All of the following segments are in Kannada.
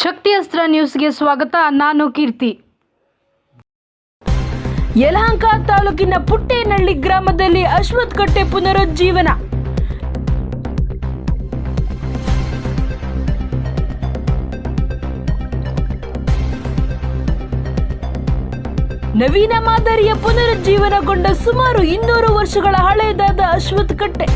ಶಕ್ತಿ ಅಸ್ತ್ರ ನ್ಯೂಸ್ಗೆ ಸ್ವಾಗತ. ನಾನು ಕೀರ್ತಿ. ಯಲಹಂಕ ತಾಲೂಕಿನ ಪುಟ್ಟೇನಹಳ್ಳಿ ಗ್ರಾಮದಲ್ಲಿ ಅಶ್ವಥ್ ಕಟ್ಟೆ ಪುನರುಜ್ಜೀವನ. ನವೀನ ಮಾದರಿಯ ಪುನರುಜ್ಜೀವನಗೊಂಡ ಸುಮಾರು ಇನ್ನೂರು ವರ್ಷಗಳ ಹಳೆಯದಾದ ಅಶ್ವಥ್ ಕಟ್ಟೆ.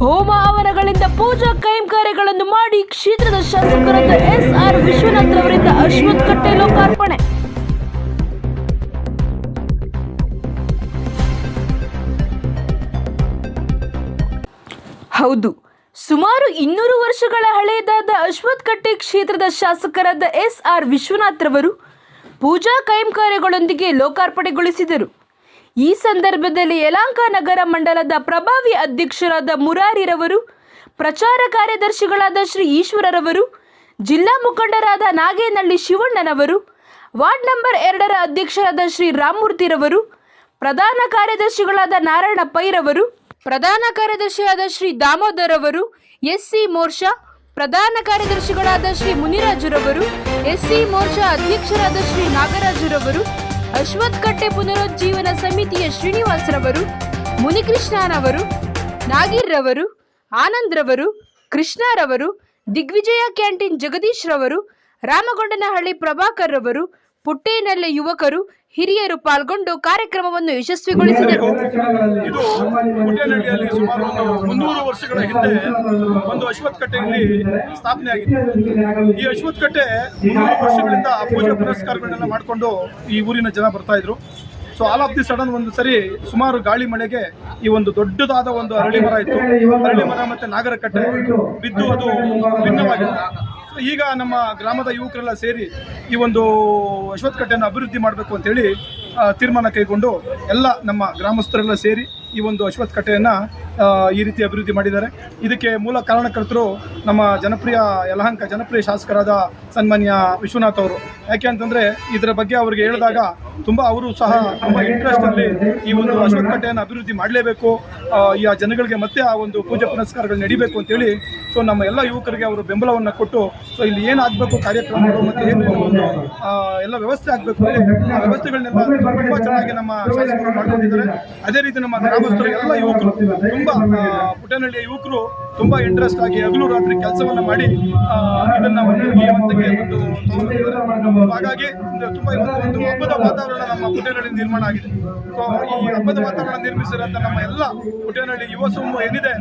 ಹೋಮ ಹವನಗಳಿಂದ ಪೂಜಾ ಕೈಂಕರ್ಯಗಳನ್ನು ಮಾಡಿ ಕ್ಷೇತ್ರದ ಶಾಸಕರಾದ ಎಸ್ ಆರ್ ವಿಶ್ವನಾಥ್ ಅವರಿಂದ ಅಶ್ವಥ್ ಕಟ್ಟೆ ಲೋಕಾರ್ಪಣೆ. ಹೌದು, ಸುಮಾರು ಇನ್ನೂರು ವರ್ಷಗಳ ಹಳೆಯದಾದ ಅಶ್ವಥ್ ಕಟ್ಟೆ ಕ್ಷೇತ್ರದ ಶಾಸಕರಾದ ಎಸ್ ಆರ್ ವಿಶ್ವನಾಥ್ ರವರು ಪೂಜಾ ಕೈಂಕರ್ಯಗಳೊಂದಿಗೆ ಲೋಕಾರ್ಪಣೆಗೊಳಿಸಿದರು. ಈ ಸಂದರ್ಭದಲ್ಲಿ ಯಲಾಂಕ ನಗರ ಮಂಡಲದ ಪ್ರಭಾವಿ ಅಧ್ಯಕ್ಷರಾದ ಮುರಾರಿರವರು, ಪ್ರಚಾರ ಕಾರ್ಯದರ್ಶಿಗಳಾದ ಶ್ರೀ ಈಶ್ವರರವರು, ಜಿಲ್ಲಾ ಮುಖಂಡರಾದ ನಾಗೇನಹಳ್ಳಿ ಶಿವಣ್ಣನವರು, ವಾರ್ಡ್ ನಂಬರ್ ಎರಡರ ಅಧ್ಯಕ್ಷರಾದ ಶ್ರೀ ರಾಮಮೂರ್ತಿರವರು, ಪ್ರಧಾನ ಕಾರ್ಯದರ್ಶಿಗಳಾದ ನಾರಾಯಣ ಪೈರವರು, ಪ್ರಧಾನ ಕಾರ್ಯದರ್ಶಿಯಾದ ಶ್ರೀ ದಾಮೋದರ್ ಅವರು ಎಸ್ಸಿ ಮೋರ್ಚಾ, ಪ್ರಧಾನ ಕಾರ್ಯದರ್ಶಿಗಳಾದ ಶ್ರೀ ಮುನಿರಾಜುರವರು, ಎಸ್ಸಿ ಮೋರ್ಚಾ ಅಧ್ಯಕ್ಷರಾದ ಶ್ರೀ ನಾಗರಾಜುರವರು ಅಶ್ವಥ್ ಕಟ್ಟೆ ಪುನರುಜ್ಜೀವನ ಸಮಿತಿಯ ಶ್ರೀನಿವಾಸರವರು, ಮುನಿಕೃಷ್ಣನವರು ನಾಗೀರ್ ರವರು ಆನಂದ್ ರವರು ಕೃಷ್ಣರವರು, ದಿಗ್ವಿಜಯ ಕ್ಯಾಂಟೀನ್ ಜಗದೀಶ್ ರವರು ರಾಮಗೊಂಡನಹಳ್ಳಿ ಪ್ರಭಾಕರ್ ಪುಟ್ಟೇನಲ್ಲೆ ಯುವಕರು ಹಿರಿಯರು ಪಾಲ್ಗೊಂಡು ಕಾರ್ಯಕ್ರಮವನ್ನು ಯಶಸ್ವಿಗೊಳಿಸಿದರು. ಇದು ಪುಟ್ಟೇನಹಳ್ಳಿಯಲ್ಲಿ ಸುಮಾರು ಮುನ್ನೂರು ವರ್ಷಗಳ ಹಿಂದೆ ಒಂದು ಅಶ್ವತ್ಕಟ್ಟೆಯಲ್ಲಿ ಸ್ಥಾಪನೆ ಆಗಿದೆ ಈ ಅಶ್ವತ್ಕಟ್ಟೆ ಮುನ್ನೂರು ವರ್ಷಗಳಿಂದ ಪೂಜೆ ಪುರಸ್ಕಾರಗಳನ್ನ ಮಾಡಿಕೊಂಡು ಈ ಊರಿನ ಜನ ಬರ್ತಾ ಇದ್ರು. So all of the sudden ಒಂದು ಸರಿ ಸುಮಾರು ಗಾಳಿ ಮಳೆಗೆ ಈ ಒಂದು ದೊಡ್ಡದಾದ ಒಂದು ಅರಳಿ ಮರ ಇತ್ತು. ಅರಳಿ ಮರ ಮತ್ತೆ ನಾಗರಕಟ್ಟೆ ಬಿದ್ದು ಅದು ಭಿನ್ನವಾಗಿದೆ ಸೊ ಈಗ ನಮ್ಮ ಗ್ರಾಮದ ಯುವಕರೆಲ್ಲ ಸೇರಿ ಈ ಒಂದು ಅಶ್ವತ್ಥಕಟ್ಟೆಯನ್ನು ಅಭಿವೃದ್ಧಿ ಮಾಡಬೇಕು ಅಂತೇಳಿ ತೀರ್ಮಾನ ಕೈಗೊಂಡು ಎಲ್ಲ ನಮ್ಮ ಗ್ರಾಮಸ್ಥರೆಲ್ಲ ಸೇರಿ ಈ ಒಂದು ಅಶ್ವತ್ಥ ಕಟ್ಟೆಯನ್ನು ಈ ರೀತಿ ಅಭಿವೃದ್ಧಿ ಮಾಡಿದ್ದಾರೆ. ಇದಕ್ಕೆ ಮೂಲ ಕಾರಣಕರ್ತರು ನಮ್ಮ ಜನಪ್ರಿಯ, ಯಲಹಂಕ ಜನಪ್ರಿಯ ಶಾಸಕರಾದ ಸನ್ಮಾನ್ಯ ವಿಶ್ವನಾಥ್ ಅವರು. ಯಾಕೆ ಅಂತಂದರೆ ಇದರ ಬಗ್ಗೆ ಅವರಿಗೆ ಹೇಳಿದಾಗ ತುಂಬ ಅವರು ಸಹ ನಮ್ಮ ಇಂಟ್ರೆಸ್ಟಲ್ಲಿ ಈ ಒಂದು ಅಶ್ವತ್ಥ ಕಟ್ಟೆಯನ್ನು ಅಭಿವೃದ್ಧಿ ಮಾಡಲೇಬೇಕು. ಈ ಜನಗಳಿಗೆ ಮತ್ತೆ ಆ ಒಂದು ಪೂಜೆ ಪುನಸ್ಕಾರಗಳು ನಡಿಬೇಕು ಅಂತೇಳಿ ಸೊ ನಮ್ಮ ಎಲ್ಲ ಯುವಕರಿಗೆ ಅವರು ಬೆಂಬಲವನ್ನು ಕೊಟ್ಟು ಸೊ ಇಲ್ಲಿ ಏನಾಗಬೇಕು ಕಾರ್ಯಕ್ರಮಗಳು ಮತ್ತು ಏನು ಒಂದು ಎಲ್ಲ ವ್ಯವಸ್ಥೆ ಆಗಬೇಕು ಹೇಳಿ ಆ ವ್ಯವಸ್ಥೆಗಳನ್ನೆಲ್ಲ ತುಂಬ ಚೆನ್ನಾಗಿ ನಮ್ಮ ಶಾಸಕರು ಮಾಡ್ಕೊಂಡಿದ್ದಾರೆ. ಅದೇ ರೀತಿ ನಮ್ಮ ಗ್ರಾಮಸ್ಥರು ಎಲ್ಲ ಯುವಕರು ತುಂಬ ಪುಟ್ಟನಹಳ್ಳಿಯ ಯುವಕರು ತುಂಬ ಇಂಟ್ರೆಸ್ಟ್ ಆಗಿ ಹಗಲು ರಾತ್ರಿ ಕೆಲಸವನ್ನು ಮಾಡಿ ಇದನ್ನು ಒಂದು ಈ ಹಂತಕ್ಕೆ ಒಂದು ಹಾಗಾಗಿ ತುಂಬಾ ಒಂದು ಹಬ್ಬದ ವಾತಾವರಣ ನಮ್ಮ ಪುಟ್ಟನಹಳ್ಳಿ ನಿರ್ಮಾಣ ಆಗಿದೆ. ಸೊ ಈ ಹಬ್ಬದ ವಾತಾವರಣ ನಿರ್ಮಿಸಿದಂತ ನಮ್ಮ ಎಲ್ಲ ಪುಟ್ಟನಹಳ್ಳಿ ಯುವ ಸಮೂಹ ಏನಿದೆ,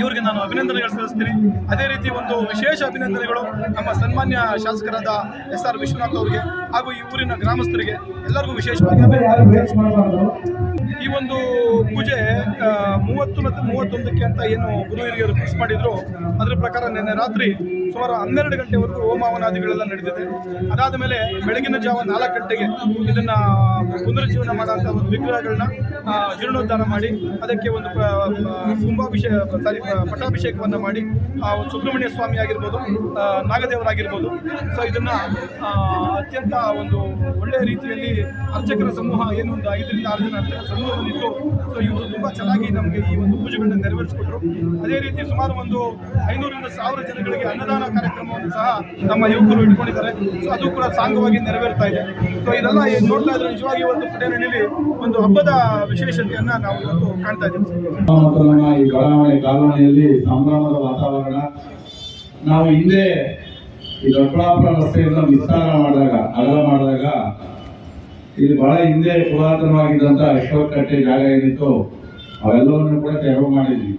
ಇವರಿಗೆ ನಾನು ಅಭಿನಂದನೆಗಳು ಸಲ್ಲಿಸ್ತೀನಿ. ಅದೇ ರೀತಿ ಒಂದು ವಿಶೇಷ ಅಭಿನಂದನೆಗಳು ನಮ್ಮ ಸನ್ಮಾನ್ಯ ಶಾಸಕರಾದ ಎಸ್ ಆರ್ ವಿಶ್ವನಾಥ್ ಅವರಿಗೆ ಹಾಗೂ ಈ ಊರಿನ ಗ್ರಾಮಸ್ಥರಿಗೆ. ಎಲ್ಲರಿಗೂ ವಿಶೇಷವಾಗಿ. ಈ ಒಂದು ಪೂಜೆ ಮೂವತ್ತು ಮತ್ತು ಮೂವತ್ತೊಂದಕ್ಕೆ ಅಂತ ಏನು ಗುರು ಹಿರಿಯರು ಫಿಕ್ಸ್ ಮಾಡಿದ್ರು. ಅದರ ಪ್ರಕಾರ ನಿನ್ನೆ ರಾತ್ರಿ ಸುಮಾರು ಹನ್ನೆರಡು ಗಂಟೆವರೆಗೂ ಹೋಮಾವನಾದಿಗಳೆಲ್ಲ ನಡೆದಿದೆ. ಅದಾದ ಮೇಲೆ ಬೆಳಗಿನ ಜಾವ ನಾಲ್ಕು ಗಂಟೆಗೆ ಇದನ್ನು ಪುನರುಜ್ಜೀವನ ಮಾಡೋಂಥ ಒಂದು ವಿಗ್ರಹಗಳನ್ನ ಜೀರ್ಣೋದ್ಧಾರ ಮಾಡಿ, ಅದಕ್ಕೆ ಒಂದು ಕುಂಭಾಭಿಷೇಕ ಸಾರಿ ಪಟ್ಟಾಭಿಷೇಕವನ್ನು ಮಾಡಿ ಒಂದು ಸುಬ್ರಹ್ಮಣ್ಯ ಸ್ವಾಮಿ ಆಗಿರ್ಬೋದು ನಾಗದೇವರಾಗಿರ್ಬೋದು ಸೊ ಇದನ್ನು ಅತ್ಯಂತ ಒಂದು ಒಳ್ಳೆಯ ರೀತಿಯಲ್ಲಿ ಅರ್ಚಕರ ಸಮೂಹ ಏನು ಒಂದು ಐದರಿಂದ ಆರು ಜನ ಅರ್ಚಕರ ಸಮೂಹ ಬಂದಿತ್ತು. ಸೊ ಇವರು ತುಂಬ ಚೆನ್ನಾಗಿ ನಮಗೆ ಈ ಒಂದು ಪೂಜೆಗಳನ್ನ ನೆರವೇರಿಸಿಕೊಟ್ರು. ಅದೇ ರೀತಿ ಸುಮಾರು ಒಂದು ಐನೂರಿಂದ ಸಾವಿರ ಜನಗಳಿಗೆ ಅನ್ನದಾನ ಕಾರ್ಯಕ್ರಮವನ್ನು ಸಹ ನಮ್ಮ ಯುವಕರು ಇಟ್ಕೊಂಡಿದ್ದಾರೆ. ಸೊ ಅದು ಕೂಡ ಸಾಂಗವಾಗಿ ನೆರವೇರ್ತಾ ಇದೆ. ಸೊ ಇದೆಲ್ಲ ನೋಡ್ತಾ ಇದ್ರೆ ನಿಜವಾಗಿ ಒಂದು ಪುಟ್ಟೇನಹಳ್ಳಿಲಿ ಒಂದು ಹಬ್ಬದ ವಿಶೇಷತೆಯನ್ನ ನಾವು ಇವತ್ತು ಕಾಣ್ತಾ ಇದ್ದೀವಿ. ಬಡಾವಣೆ ಕಾಲೋನಿಯಲ್ಲಿ ಸಂಭ್ರಮದ ವಾತಾವರಣ. ನಾವು ಹಿಂದೆ ಈ ದೊಡ್ಡಬಳ್ಳಾಪುರ ರಸ್ತೆಯಿಂದ ವಿಸ್ತಾರ ಮಾಡಿದಾಗ, ಅಗಲ ಮಾಡಿದಾಗ, ಇಲ್ಲಿ ಬಹಳ ಹಿಂದೆ ಪುರಾತನವಾಗಿದ್ದಂಥ ಅಶೋಕ್ ಕಟ್ಟೆ ಜಾಗ ಏನಿತ್ತು, ಅವೆಲ್ಲವನ್ನು ಕೂಡ ತೆರವು ಮಾಡಿದ್ವಿ.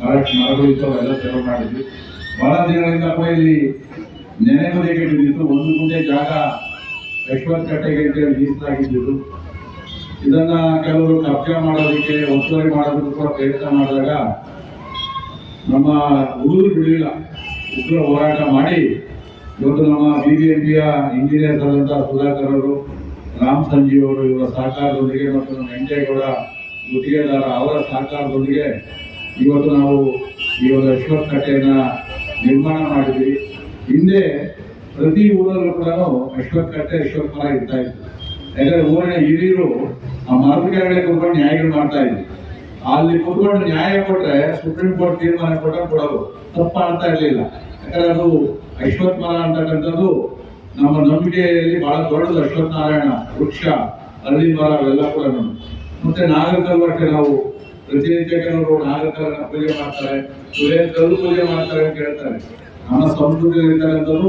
ಬಹಳಷ್ಟು ಮರಗಳು ಇತ್ತು ಅವೆಲ್ಲ ತೆರವು ಮಾಡಿದ್ವಿ. ಬಹಳ ದಿನಗಳಿಂದ ಕೂಡ ಇಲ್ಲಿ ಮನೆ ಬಿದ್ದಿತ್ತು ಒಂದು ಗುಂಡೆ ಜಾಗ ಅಶ್ವಥ್ ಕಟ್ಟೆಗೆ ಅಂತೇಳಿ ಮೀಸಲಾಗಿದ್ದು ಇದನ್ನ ಕೆಲವರು ಕಬ್ಜಾ ಮಾಡೋದಕ್ಕೆ, ಒತ್ತುವರಿ ಮಾಡೋದಕ್ಕೂ ಕೂಡ ಪ್ರಯತ್ನ ಮಾಡಿದಾಗ ನಮ್ಮ ಊರು ಬಿಡಲಿಲ್ಲ. ಉಗ್ರ ಹೋರಾಟ ಮಾಡಿ ಇವತ್ತು ನಮ್ಮ ಬಿ ಬಿ ಎಂ ಪಿಯ ಇಂಜಿನಿಯರ್ಸ್ ಆದಂತಹ ಸುಧಾಕರ್ ಅವರು, ರಾಮ್ ಸಂಜೀವ್ ಅವರು ಇವರ ಸಹಕಾರದೊಂದಿಗೆ ಮತ್ತು ನಮ್ಮ ವೆಂಕಟೇಗೌಡ ಗುತ್ತಿಗೆದಾರ ಅವರ ಸಹಕಾರದೊಂದಿಗೆ ಇವತ್ತು ನಾವು ಈ ಒಂದು ಅಶ್ವಥ್ ಕಟ್ಟೆಯನ್ನ ನಿರ್ಮಾಣ ಮಾಡಿದ್ವಿ ಹಿಂದೆ ಪ್ರತಿ ಊರಲ್ಲೂ ಕೂಡ ಅಶ್ವಕಟ್ಟೆ ಕಟ್ಟೆ ಇರ್ತಾ ಇತ್ತು. ಯಾಕಂದ್ರೆ ಊರಿನ ಹಿರಿಯರು ಆ ಕೆಳಗಡೆ ಕೂತ್ಕೊಂಡು ನ್ಯಾಯಗಳು ಮಾಡ್ತಾ ಇದ್ರು ಅಲ್ಲಿ ಕೂತ್ಕೊಂಡು ನ್ಯಾಯ ಕೊಟ್ರೆ ಸುಪ್ರೀಂ ಕೋರ್ಟ್ ತೀರ್ಮಾನ ಕೊಟ್ರೆ ಕೊಡೋದು ತಪ್ಪು ಮಾಡ್ತಾ ಇರಲಿಲ್ಲ. ಯಾಕಂದ್ರೆ ಅದು ಅಶ್ವತ್ ಮರ ಅಂತಕ್ಕಂಥದ್ದು ನಮ್ಮ ನಂಬಿಕೆಯಲ್ಲಿ ಬಹಳ ದೊಡ್ಡದು. ಅಶ್ವತ್ಥ ನಾರಾಯಣ ವೃಕ್ಷ ಅಲ್ಲಿ ಮರ ಅವೆಲ್ಲ ಕೂಡ ಮತ್ತೆ ನಾಗರಿಕರು ನಾವು ಪ್ರತಿನಿತ್ಯ ಕೆಲವರು ನಾಗರಿಕರನ್ನ ಪೂಜೆ ಮಾಡ್ತಾರೆ ಸುರೇಂದ್ರರು ಪೂಜೆ ಮಾಡ್ತಾರೆ ಅಂತ ಹೇಳ್ತಾರೆ. ನಮ್ಮ ಸಂಸ್ಕೃತಿ ಇರ್ತಕ್ಕಂಥದ್ದು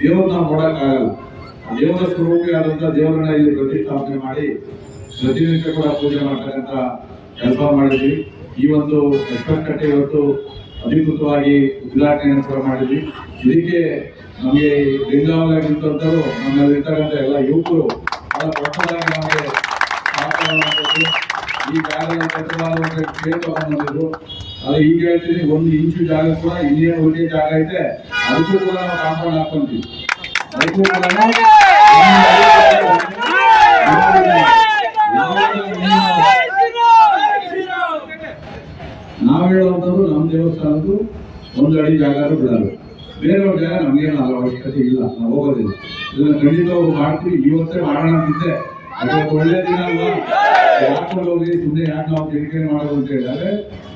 ದೇವ್ರನ್ನ ನೋಡಕ್ಕಾಗಲ್ಲ. ದೇವರ ಸ್ವರೂಪಿಯಾದಂಥ ದೇವರನ್ನ ಇಲ್ಲಿ ಪ್ರತಿಷ್ಠಾಪನೆ ಮಾಡಿ ಪ್ರತಿನಿತ್ಯ ಕೂಡ ಪೂಜೆ ಮಾಡ್ತಕ್ಕಂಥ ಕೆಲಸ ಮಾಡಿದ್ವಿ. ಈ ಒಂದು ಕಟ್ಟೆ ಇವತ್ತು ಅಧಿಕೃತವಾಗಿ ಉದ್ಘಾಟನೆಯನ್ನು ಕೂಡ ಮಾಡಿದ್ವಿ. ಇದಕ್ಕೆ ನಮಗೆ ಬೆಂಗಾವಲಾಗಿರ್ತಂಥವ್ರು ನಮ್ಮಲ್ಲಿ ನಮ್ಮಲ್ಲಿರ್ತಕ್ಕಂಥ ಎಲ್ಲ ಯುವಕರು ಬಹಳ ದೊಡ್ಡದಾಗಿ ನಮಗೆ ಸಹಕಾರವನ್ನು ಕೊಟ್ಟು ಈ ಜಾಗದ ಕಟ್ಟಡವಾದ ಕೇಳಿ ತಗೊಂಡ್ಬಂದಿದ್ರು ಅದು ಈಗ ಹೇಳ್ತೀನಿ, ಒಂದು ಇಂಚು ಜಾಗ ಕೂಡ ಇನ್ನೇ ಒಂದೇ ಜಾಗ ಐತೆ. ಅದಕ್ಕೂ ಕೂಡ ನಾವು ಕಾಂಪೌಂಡ್ ಹಾಕೊಂತೀವಿ ಅದಕ್ಕೂ ಕೂಡ ನಾವು ಹೇಳುವಂಥದ್ದು ನಮ್ಮ ದೇವಸ್ಥಾನದ್ದು ಒಂದು ಅಡಿ ಜಾಗ ಬಿಡಲ್ಲ. ಬೇರೆಯವ್ರ ಜಾಗ ನಮಗೇನು ಅವಶ್ಯಕತೆ ಇಲ್ಲ. ನಾವು ಹೋಗೋದಿಲ್ಲ. ಇದನ್ನ ಖಂಡಿತವಾಗಿ ಮಾಡ್ತೀವಿ. ಇವತ್ತೇ ಮಾಡೋಣ ಅಂತಿದ್ದೆ. ಒಳ್ಳೆ ದಿನ ಅಲ್ವಾ? ಯಾಕೊಂಡು ಹೋಗಿ ಸುಮ್ಮನೆ ಯಾಕೆ ನಾವು ಕಿರಿಕಿರಿ ಮಾಡೋದು ಅಂತ ಹೇಳಿದ್ರೆ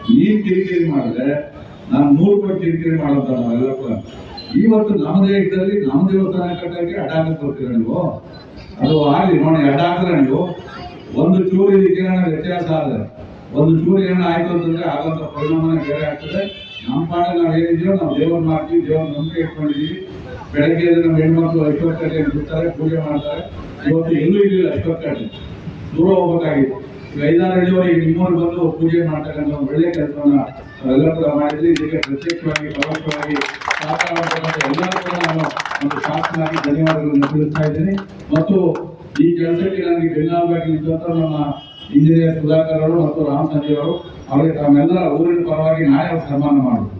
ನೀನ್ ಕಿರಿಕಿರಿ ಮಾಡಿದ್ರೆ ನಾನು ನೂರು ಕೋಟಿ ಕಿರಿಕಿರಿ ಮಾಡೋದ ನಾವೆಲ್ಲ ಕೂಡ. ಇವತ್ತು ನಮ್ಮದೇ ಇದ್ದಲ್ಲಿ ನಮ್ಮ ದೇವಸ್ಥಾನ ಕಟ್ಟಕ್ಕೆ ಅಡ್ಡಾಕಕ್ಕೆ ಬರ್ತೀರ ನೀವು? ಅದು ಆಗಲಿ ನೋಡಿ ಅಡ್ಡಾಕಿದ್ರೆ ನೀವು ಒಂದು ಚೂರು ಇದಕ್ಕೆ ವ್ಯತ್ಯಾಸ ಆದ್ರೆ, ಒಂದು ಚೂರು ಏನೋ ಆಯ್ತು ಅಂತಂದ್ರೆ ಆಗಂತ ಪರಿಣಾಮನ ಬೇರೆ ಆಗ್ತದೆ. ನಮ್ಮ ಪಾಡ ನಾವು ಏನಿದೆಯೋ ನಾವು ದೇವ್ರ ಮಾಡ್ತೀವಿ ದೇವ್ರ ನಂಬಿಕೆ ಇಟ್ಕೊಂಡಿದೀವಿ ಬೆಳಗ್ಗೆ ನಮ್ಮ ಹೆಣ್ಮಕ್ಳು ಅಶ್ವತ್ಥಕ್ಕೆ ಬಿಡ್ತಾರೆ, ಪೂಜೆ ಮಾಡ್ತಾರೆ. ಇವತ್ತು ಎಲ್ಲೂ ಇರಲಿಲ್ಲ ಅಶ್ವತ್ಥಕ್ಕೆ ದೂರ ಹೋಗ್ಬೇಕಾಗಿತ್ತು. ಈಗ ಐದಾರು ಹಳ್ಳಿಯವರೆಗೆ ನಿಮ್ಮೂರು ಬಂದು ಪೂಜೆ ಮಾಡ್ತಕ್ಕಂಥ ಒಂದು ಒಳ್ಳೆಯ ಕೆಲಸವನ್ನು ಎಲ್ಲರೂ ಕೂಡ ಮಾಡಿದ್ವಿ. ಇದಕ್ಕೆ ಪ್ರತ್ಯಕ್ಷವಾಗಿ ಪರೋಕ್ಷವಾಗಿ ಸಹಕಾರ ಎಲ್ಲರೂ ಕೂಡ ನಾನು ಒಂದು ಶಾಸನಾಗಿ ಧನ್ಯವಾದಗಳನ್ನು ತಿಳಿಸ್ತಾ ಇದ್ದೀನಿ. ಮತ್ತು ಈ ಕೆಲಸಕ್ಕೆ ನನಗೆ ಬೆನ್ನಾಗಿ ನಿಂತ ನಮ್ಮ ಇಂಜಿನಿಯರ್ ಸುಧಾಕರ್ ಅವರು ಮತ್ತು ರಾಮ್ ಸಂಜಯ್ ಅವರು, ಅವರಿಗೆ ತಮ್ಮೆಲ್ಲ ಊರಿನ ಪರವಾಗಿ ಅವ್ರು ಸನ್ಮಾನ ಮಾಡುದು